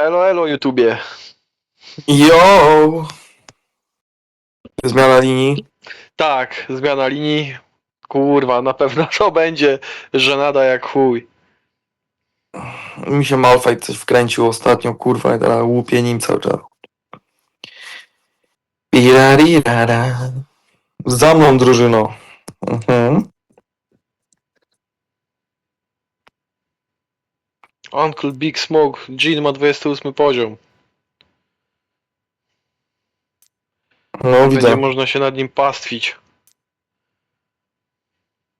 Elo, elo, YouTubie. Yo! Zmiana linii. Tak, zmiana linii. Kurwa, na pewno to będzie żenada jak chuj. Mi się Malfight coś wkręcił ostatnio, kurwa, i teraz łupie nim cały czas. Pirarirara. Za mną drużyno. Mhm. Uncle Big Smoke, Jean ma 28 poziom. No Będzie widzę. można się nad nim pastwić.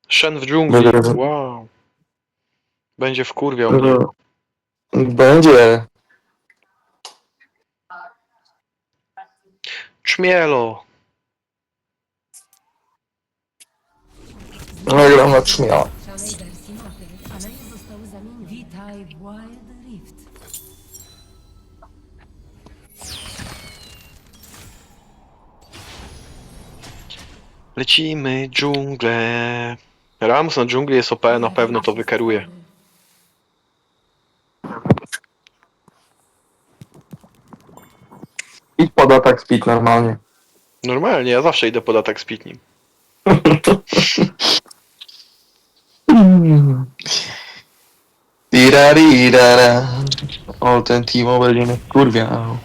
Shen w dżungli. Będę- Wow. Będzie wkurwiał. Będzie. Czmielo. Nagram na trzmiała. Lecimy dżunglę. Rams na dżungli jest OP, na pewno to wykeruje. Idź pod atak speed normalnie. Normalnie, ja zawsze idę pod atak z pitnim. Tirarirara. O, ten Timo będzie mnie kurwiał.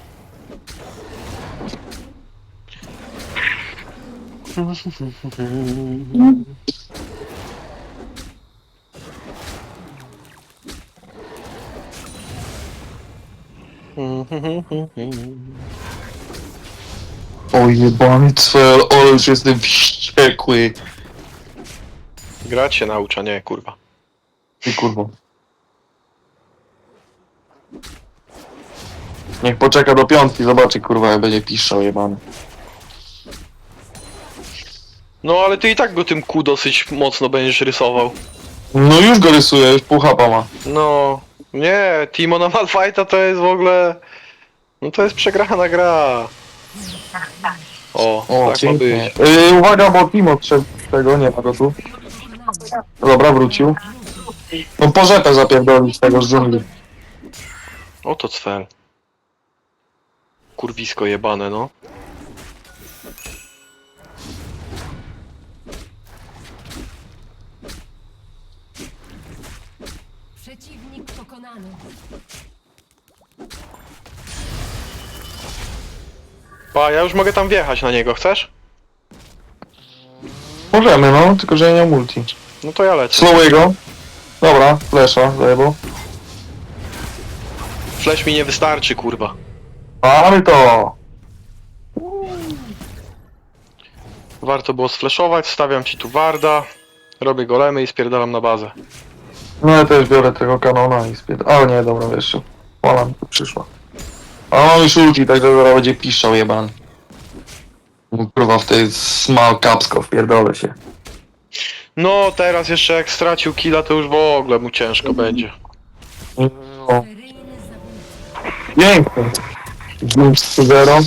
O jebany cel, ale już jestem wściekły. Grać się naucza, nie kurwa. Ty kurwo. Niech poczeka do piątki, zobaczy kurwa jak będzie piszczał jebany. No ale ty i tak go tym Q dosyć mocno będziesz rysował. No już go rysuję, już pół chapa ma. No, nie, Timo na Malfighta to jest w ogóle... No to jest przegrana gra. O, O, tak ma być. Yy, uwaga, bo Timo tego, nie ma go tu. Dobra, wrócił. No po rzepę zapierdolić tego z dżungli. Oto cfel. Kurwisko jebane, no. Pa, ja już mogę tam wjechać na niego, chcesz? Możemy, no, tylko że ja nie mam multi. No to ja lecę. Slowego. Dobra, flesza, zajebał. Flash mi nie wystarczy, kurwa. Mamy to! Warto było sflashować, stawiam ci tu warda, robię golemy i spierdalam na bazę. No ja też biorę tego kanona i spied... O nie, dobra, wiesz, Polan tu przyszła. A on już ulti, także zaraz będzie piszczał jebany. No, Kurwa, w tej small capsko wpierdolę się. No, teraz jeszcze jak stracił killa, to już w ogóle mu ciężko będzie. No, pięknie. Znów 0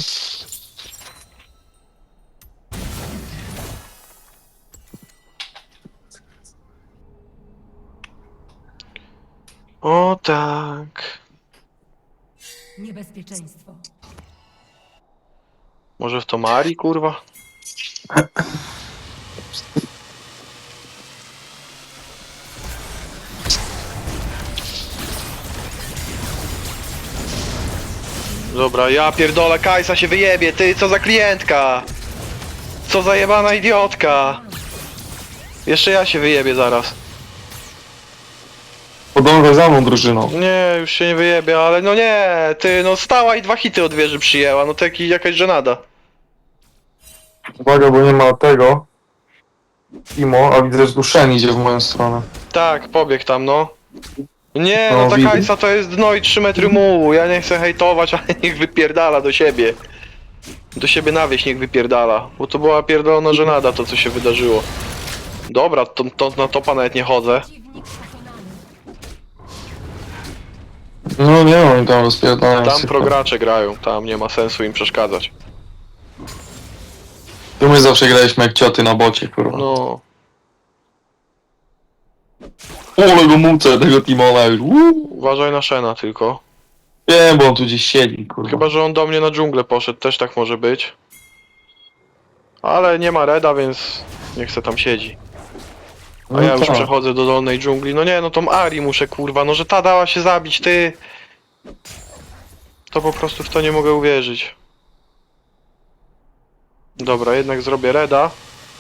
O tak. Niebezpieczeństwo. Może w to Mari, kurwa? Dobra, ja pierdolę, Kajsa się wyjebie, ty, co za klientka! Co za jebana idiotka! Jeszcze ja się wyjebię zaraz. Podążaj za mną drużyną. Nie, już się nie wyjebie, ale no nie, ty, no stała i dwa hity od wieży przyjęła, no to jakaś żenada. Uwaga, bo nie ma tego. Timo, a widzę, że tu Shen idzie w moją stronę. Tak, pobieg tam, no. Nie, No, no ta widzę. Kajsa to jest dno i 3 metry mułu. Ja nie chcę hejtować, ale niech wypierdala do siebie. Do siebie na wieś niech wypierdala. Bo to była pierdolona żenada to, co się wydarzyło. Dobra, to, to na topa nawet nie chodzę. Przeciwnik pokonany. No nie, oni tam rozpierdalają. Tam progracze grają, tam nie ma sensu im przeszkadzać. Tu my zawsze graliśmy jak cioty na bocie, kurwa. No, Ole go mucę, tego Timona już. Uuu. uważaj na Shena tylko. Wiem, bo on tu gdzieś siedzi, kurwa. Chyba, że on do mnie na dżunglę poszedł, też tak może być. Ale nie ma reda, więc niech se tam siedzi. A No ja już tak. przechodzę do dolnej dżungli. No nie, no tą Ari muszę kurwa, no że ta dała się zabić, ty. To po prostu w to nie mogę uwierzyć. Dobra, jednak zrobię reda.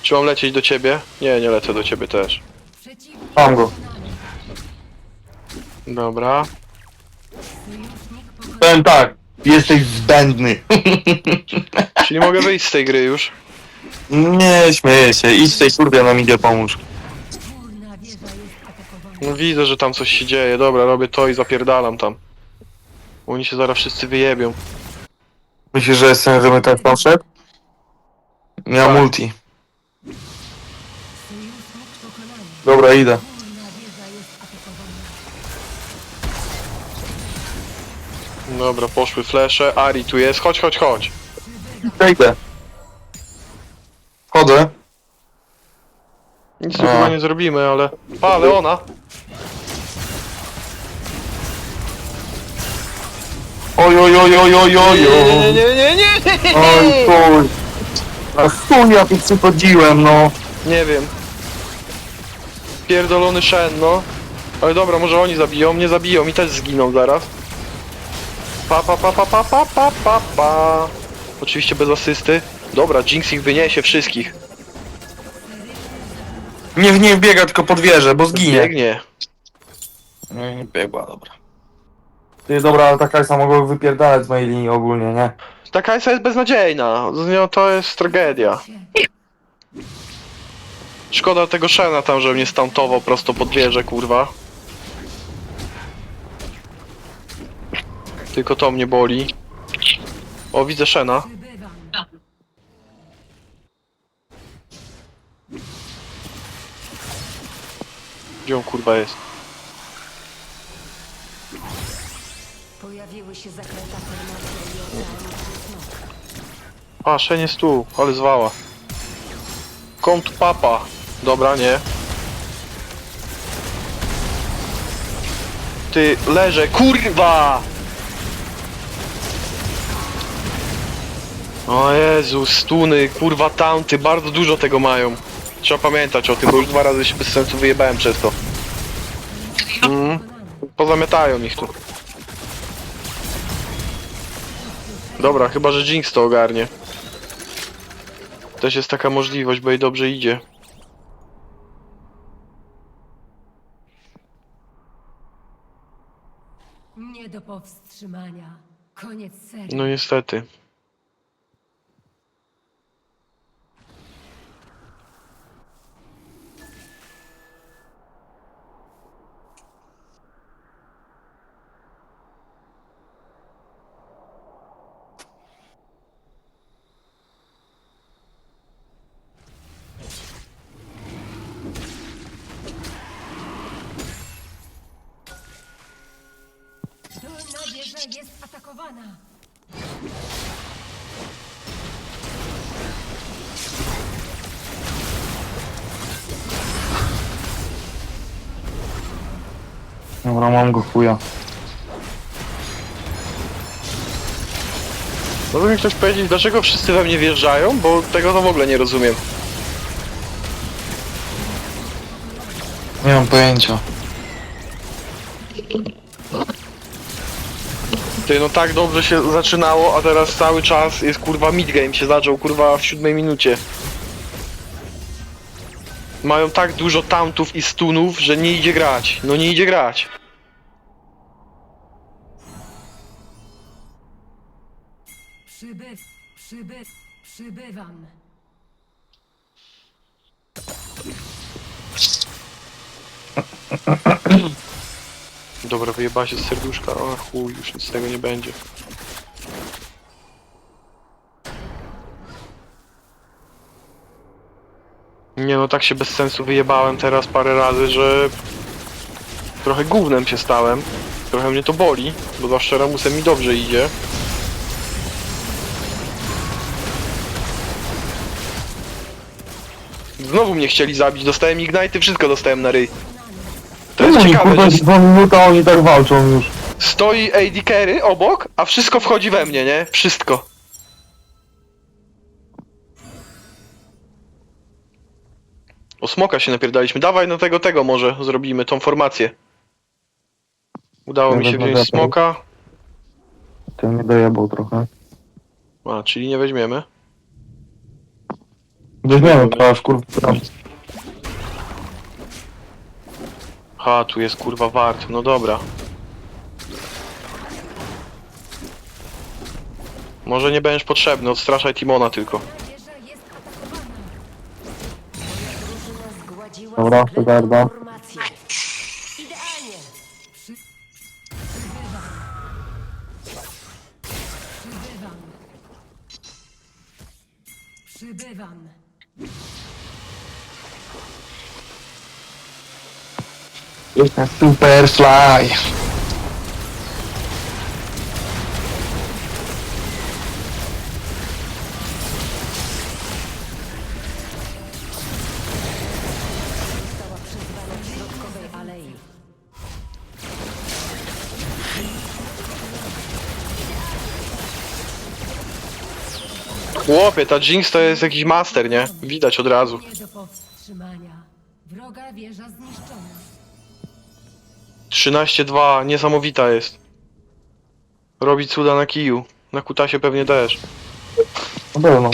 Czy mam lecieć do ciebie? Nie, nie lecę do ciebie też. Mam go. Dobra. Powiem tak, jesteś zbędny. Czyli mogę wyjść z tej gry już. Nie, śmieję się. Idź tej kurwie nam idzie pomóż. No widzę, że tam coś się dzieje. Dobra, robię to i zapierdalam tam. Oni się zaraz wszyscy wyjebią. Myślisz, że jest sens, żebym tak tam szedł? Miał Tak. multi. Dobra, idę. Dobra, poszły flesze. Ari tu jest. Chodź, chodź, chodź. Ja idę. Chodzę. Nic A. chyba nie zrobimy, ale... Pa, ale Oj, oj, oj, oj, oj. nie, nie, nie! Oj, chuj. A chuj, ja tu przychodziłem, no. Nie wiem. Pierdolony Shen, no. Ale dobra, może oni zabiją, mnie zabiją i też zginą zaraz. Pa, pa, pa, pa, pa, pa, pa, pa, pa. Oczywiście bez asysty. Dobra, Jinx ich wyniesie wszystkich. Nie, nie biega, tylko pod wieżę, bo zginie. Biegnie. Nie, nie biegła, dobra. Ty, dobra, ale taka sama mogła wypierdalać z mojej linii ogólnie, nie? Ta Kajsa jest beznadziejna. Z nią to jest tragedia. Szkoda tego Shena tam, że mnie stantował prosto pod wieżę, kurwa. Tylko to mnie boli. O, widzę Shena. Gdzie on kurwa jest? Pojawiły się zaklęta formacja i oddalny smok. A, Shen jest tu, ale zwała. To papa. Dobra, nie. Ty, leżę, kurwa! O Jezu, stuny, kurwa taunty, bardzo dużo tego mają. Trzeba pamiętać o tym, bo już dwa razy się bez sensu wyjebałem przez to. Mm, pozamiatają ich tu. Dobra, chyba że Jinx to ogarnie. Też jest taka możliwość, bo jej dobrze idzie. Nie do powstrzymania. Koniec serii. No niestety. Dolna wieża atakowana. Dobra, mam go chuja. Może mi ktoś powiedzieć, dlaczego wszyscy we mnie wjeżdżają? Bo tego to w ogóle nie rozumiem. Nie mam pojęcia. Ty, no tak dobrze się zaczynało, a teraz cały czas jest kurwa midgame się zaczął, kurwa w siódmej minucie. Mają tak dużo tauntów i stunów, że nie idzie grać. No nie idzie grać. Przybyw, przybyw, przybywam. Dobra, wyjeba się z serduszka, o chuj, już nic z tego nie będzie. Nie no, tak się bez sensu wyjebałem teraz parę razy, że trochę gównem się stałem. Trochę mnie to boli, bo zawsze Ramusem mi dobrze idzie. Znowu mnie chcieli zabić, dostałem ignite, wszystko dostałem na ryj. To jest Czemu oni, ciekawe, kurwa, że... dwa minuta oni tak walczą już. Stoi AD Carry obok, a wszystko wchodzi we mnie, nie? Wszystko. O smoka się napierdaliśmy. Dawaj na tego, tego może zrobimy, tą formację. Udało mi się Dobra, wziąć dobra. smoka. Ten mnie dojebał trochę. A, czyli nie weźmiemy. Weźmiemy to aż kurwa. tam. Ha, tu jest kurwa wart. No dobra. Może nie będziesz potrzebny, odstraszaj Timona tylko. Wieża jest atakowana. Moja drużyna zgładziła Dobra, formację. Jestem super fly. Została przyzwana w środkowej alei. Chłopie, ta Jinx to jest jakiś master, nie? Widać od razu. Nie do powstrzymania. Wroga wieża zniszczona. 13-2, niesamowita jest. Robi cuda na kiju. Na kutasie pewnie też. Na pewno.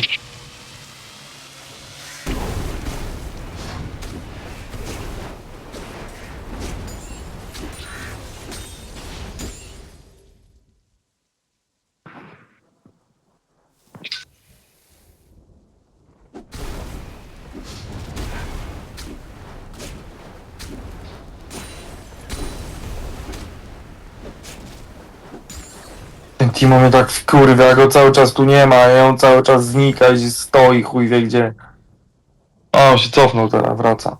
Timo mnie tak wkurwia, go cały czas tu nie ma, i on cały czas znika i stoi, chuj wie gdzie. O, on się cofnął teraz, wraca.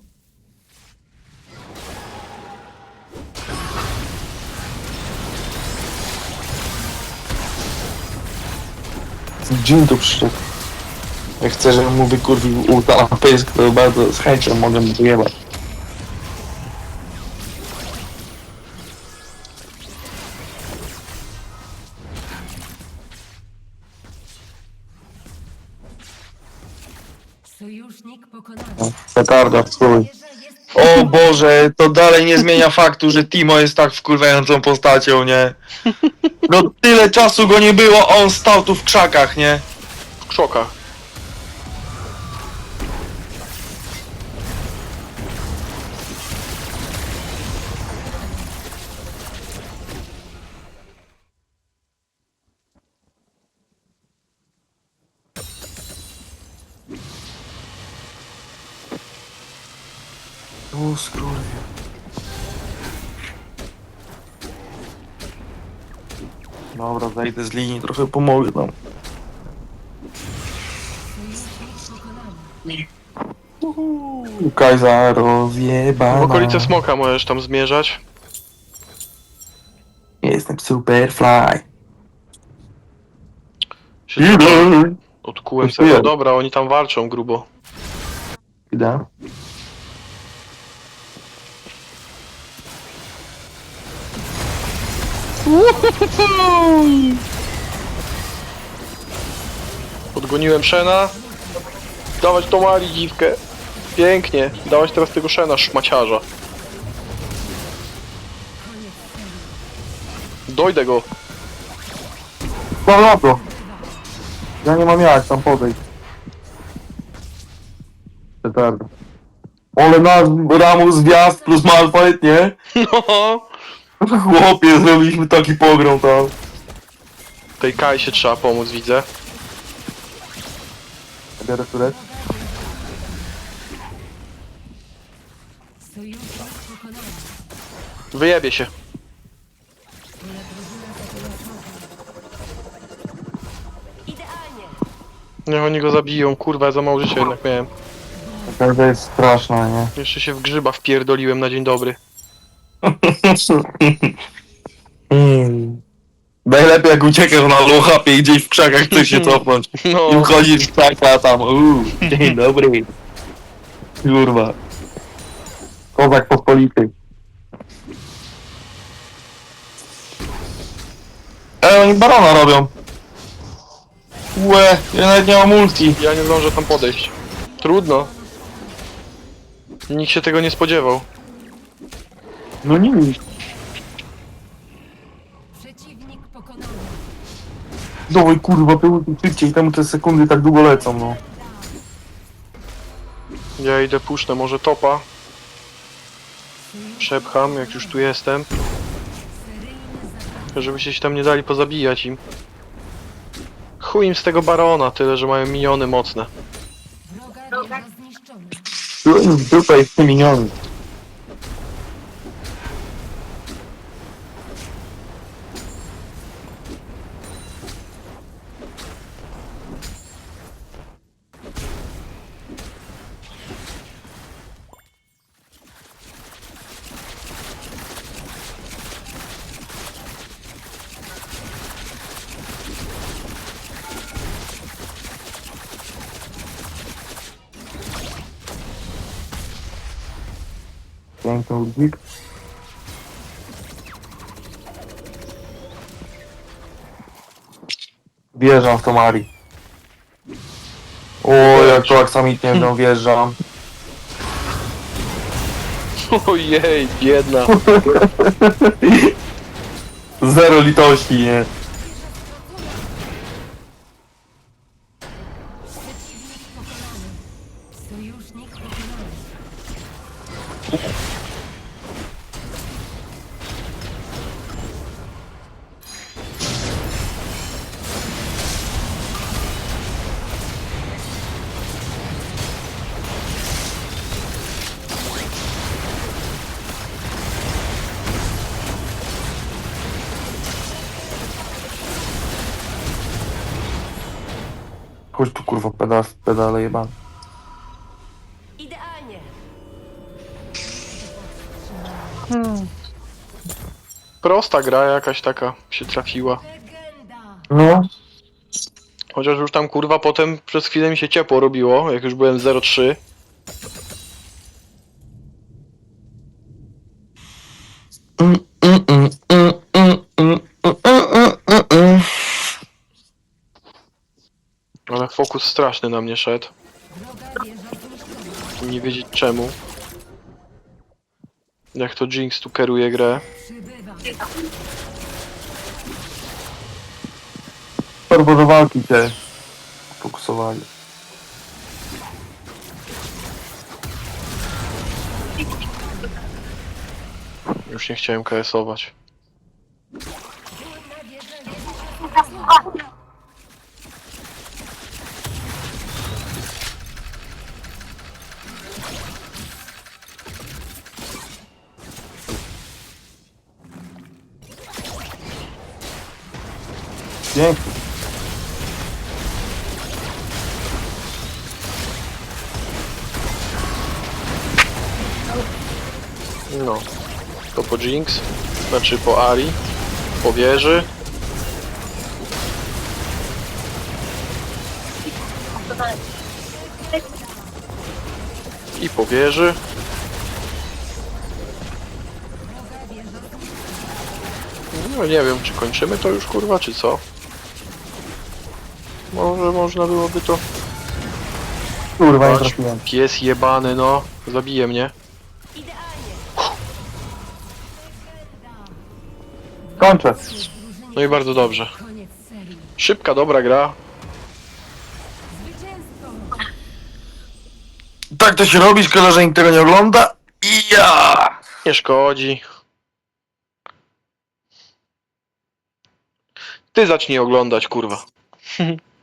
Dżin tu przyszedł. Jak chcę, żebym mu wykurwił pysk, to bardzo z chęcią mogę mu wyjebać. Sojusznik pokonany. Petarda, chuj. Jest O Boże, to dalej nie zmienia faktu, że Timo jest tak wkurwiającą postacią, nie? No tyle czasu go nie było, a on stał tu w krzakach, nie? W krzokach. O skurwie. Dobra, zejdę z linii, trochę pomogę sojusznik pokonany. Kajza rozjebana. W okolice smoka możesz tam zmierzać. Jestem super fly. Się Odkułem Dziękuję. sobie. Dobra, oni tam walczą grubo. Idę. Podgoniłem Szena. Dawać tą Mari dziwkę. Pięknie. Dawać teraz tego Szena szmaciarza. Dojdę go. Mam na to. Ja nie mam jak tam podejść. Petarda. Ale na Ramus gwiazd plus Malfight, nie? No. Chłopie, zrobiliśmy taki pogrom tam. Tej Kai się trzeba pomóc, widzę. Biorę. Sojusznik pokonany. Wyjebie się. Moja drużyna zajęła wroga. Idealnie. Niech oni go zabiją. Kurwa, za mało życia jednak miałem. Petarda jest straszna, nie? Jeszcze się w grzyba wpierdoliłem na dzień dobry. Mm. Najlepiej jak uciekasz na lochapie i gdzieś w krzakach chcesz się cofnąć. I No. wchodzisz w krzaka, a tam uuu, dzień dobry. Kurwa. Kozak pospolity. Ej, oni barona robią. Łe, ja nawet nie mam multi. Ja nie zdążę tam podejść. Trudno. Nikt się tego nie spodziewał. No nie Przeciwnik pokonany. Dawaj kurwa, te ulti szybciej, temu te sekundy tak długo lecą, no. Ja idę puszczę może topa. Przepcham, jak już tu jestem. Żebyście się tam nie dali pozabijać im. Chuj im z tego barona, tyle że mają miniony mocne. Wroga. Dupę jest miniony. Piękny ultik. Wjeżdżam w to Mari. O, jak to aksamitnie w nią wjeżdżam. Ojej, biedna. Zero litości, nie? Chodź tu kurwa pedal, pedale jebane. Idealnie. Prosta gra jakaś taka się trafiła. Legenda. No. Chociaż już tam kurwa potem przez chwilę mi się ciepło robiło, jak już byłem 0-3. Mm, mm, mm, mm, mm, mm, mm, mm, mm, mm. Ale fokus straszny na mnie szedł. Nie wiedzieć czemu. Jak to Jinx tu kieruje grę. Turbo do walki cię fokusowali. Już nie chciałem KS-ować. Pięknie. No. To po Jinx. Znaczy po Ari. Po wieży. I po wieży. No nie wiem, czy kończymy to już kurwa, czy co? Może można byłoby to... Kurwa, nie trafiłem. pies jebany, no. Zabije mnie. Kończę. No i bardzo dobrze. Koniec serii. Szybka, dobra gra. Zwycięstwo. Tak to się robi, szkoda, że nikt tego nie ogląda. I ja! Nie szkodzi. Ty zacznij oglądać, kurwa.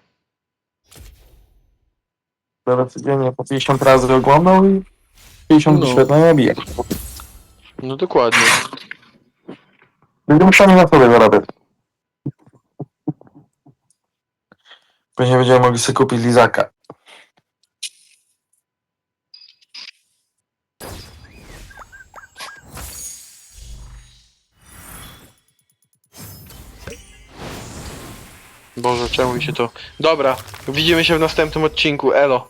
Będę codziennie po 50 razy oglądał i 50 No. wyświetlenia bije. No dokładnie. Będziemy sami na sobie zarabiać. Później będziemy mogli sobie kupić lizaka. Boże, czemu mi się to... Dobra, widzimy się w następnym odcinku, elo.